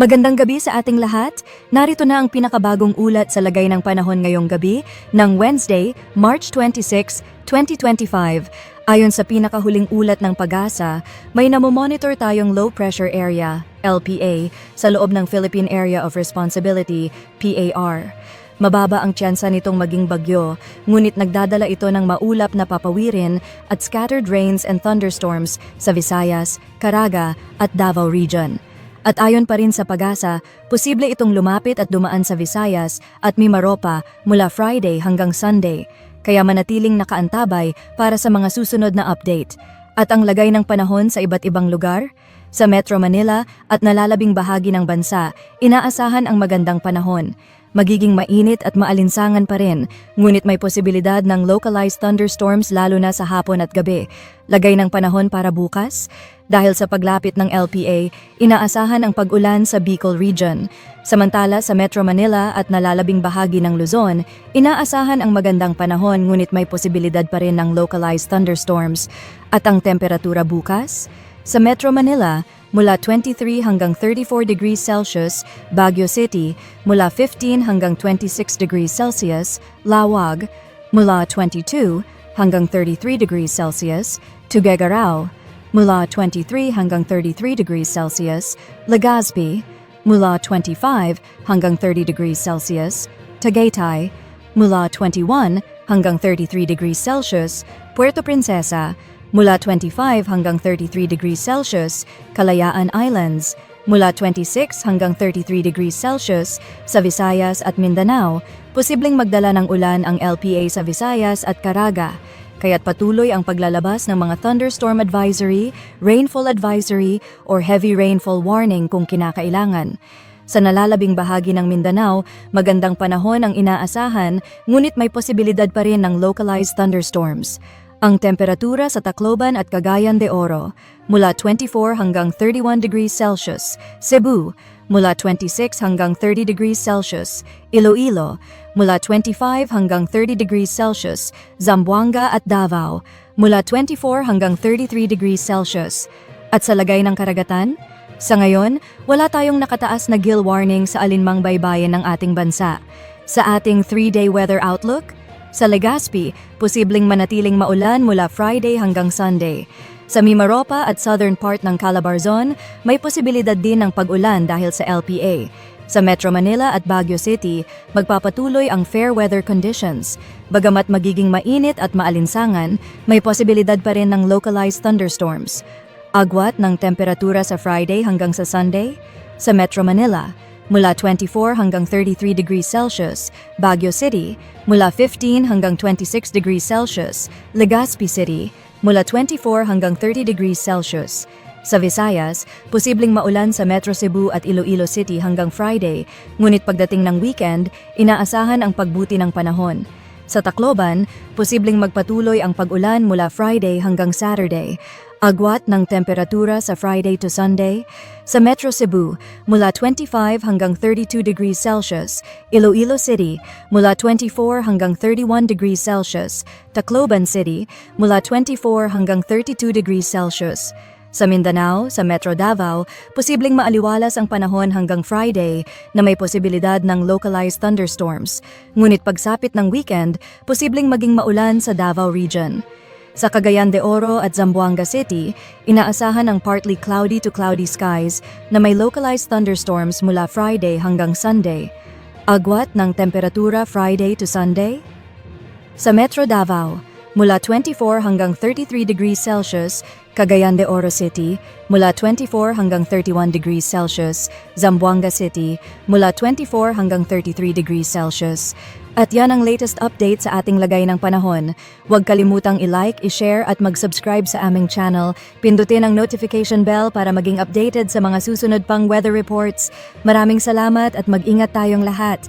Magandang gabi sa ating lahat. Narito na ang pinakabagong ulat sa lagay ng panahon ngayong gabi ng Wednesday, March 26, 2025. Ayon sa pinakahuling ulat ng pag-asa, may namomonitor tayong low pressure area, LPA, sa loob ng Philippine Area of Responsibility, PAR. Mababa ang tsansa nitong maging bagyo, ngunit nagdadala ito ng maulap na papawirin at scattered rains and thunderstorms sa Visayas, Caraga at Davao Region. At ayon pa rin sa pag-asa, posible itong lumapit at dumaan sa Visayas at Mimaropa mula Friday hanggang Sunday, kaya manatiling nakaantabay para sa mga susunod na update. At ang lagay ng panahon sa iba't ibang lugar? Sa Metro Manila at nalalabing bahagi ng bansa, inaasahan ang magandang panahon. Magiging mainit at maalinsangan pa rin, ngunit may posibilidad ng localized thunderstorms lalo na sa hapon at gabi. Lagay ng panahon para bukas? Dahil sa paglapit ng LPA, inaasahan ang pag-ulan sa Bicol Region. Samantala sa Metro Manila at nalalabing bahagi ng Luzon, inaasahan ang magandang panahon ngunit may posibilidad pa rin ng localized thunderstorms. At ang temperatura bukas? Sa Metro Manila, mula 23 hanggang 34 degrees Celsius, Baguio City, mula 15 hanggang 26 degrees Celsius, Lawag, mula 22 hanggang 33 degrees Celsius, Tuguegarao, mula 23 hanggang 33 degrees Celsius, Legazpi, mula 25 hanggang 30 degrees Celsius, Tagaytay, mula 21 hanggang 33 degrees Celsius, Puerto Princesa, mula 25 hanggang 33 degrees Celsius, Kalayaan Islands, mula 26 hanggang 33 degrees Celsius sa Visayas at Mindanao, posibleng magdala ng ulan ang LPA sa Visayas at Caraga, kaya't patuloy ang paglalabas ng mga thunderstorm advisory, rainfall advisory, or heavy rainfall warning kung kinakailangan. Sa nalalabing bahagi ng Mindanao, magandang panahon ang inaasahan, ngunit may posibilidad pa rin ng localized thunderstorms. Ang temperatura sa Tacloban at Cagayan de Oro mula 24 hanggang 31 degrees Celsius, Cebu mula 26 hanggang 30 degrees Celsius, Iloilo mula 25 hanggang 30 degrees Celsius, Zamboanga at Davao mula 24 hanggang 33 degrees Celsius. At sa lagay ng karagatan, sa ngayon, wala tayong nakataas na gill warning sa alinmang baybayin ng ating bansa. Sa ating 3-day weather outlook, sa Legazpi, posibleng manatiling maulan mula Friday hanggang Sunday. Sa Mimaropa at southern part ng Calabarzon, may posibilidad din ng pag-ulan dahil sa LPA. Sa Metro Manila at Baguio City, magpapatuloy ang fair weather conditions. Bagamat magiging mainit at maalinsangan, may posibilidad pa rin ng localized thunderstorms. Agwat ng temperatura sa Friday hanggang sa Sunday? Sa Metro Manila, mula 24 hanggang 33 degrees Celsius, Baguio City, mula 15 hanggang 26 degrees Celsius, Legazpi City, mula 24 hanggang 30 degrees Celsius. Sa Visayas, posibleng maulan sa Metro Cebu at Iloilo City hanggang Friday, ngunit pagdating ng weekend, inaasahan ang pagbuti ng panahon. Sa Tacloban, posibleng magpatuloy ang pag-ulan mula Friday hanggang Saturday. Agwat ng temperatura sa Friday to Sunday. Sa Metro Cebu, mula 25 hanggang 32 degrees Celsius. Iloilo City, mula 24 hanggang 31 degrees Celsius. Tacloban City, mula 24 hanggang 32 degrees Celsius. Sa Mindanao, sa Metro Davao, posibleng maaliwalas ang panahon hanggang Friday na may posibilidad ng localized thunderstorms. Ngunit pagsapit ng weekend, posibleng maging maulan sa Davao Region. Sa Cagayan de Oro at Zamboanga City, inaasahan ang partly cloudy to cloudy skies na may localized thunderstorms mula Friday hanggang Sunday. Agwat ng temperatura Friday to Sunday? Sa Metro Davao, mula 24 hanggang 33 degrees Celsius, Cagayan de Oro City, mula 24 hanggang 31 degrees Celsius, Zamboanga City, mula 24 hanggang 33 degrees Celsius. At yan ang latest update sa ating lagay ng panahon. Huwag kalimutang i-like, i-share at mag-subscribe sa aming channel. Pindutin ang notification bell para maging updated sa mga susunod pang weather reports. Maraming salamat at mag-ingat tayong lahat.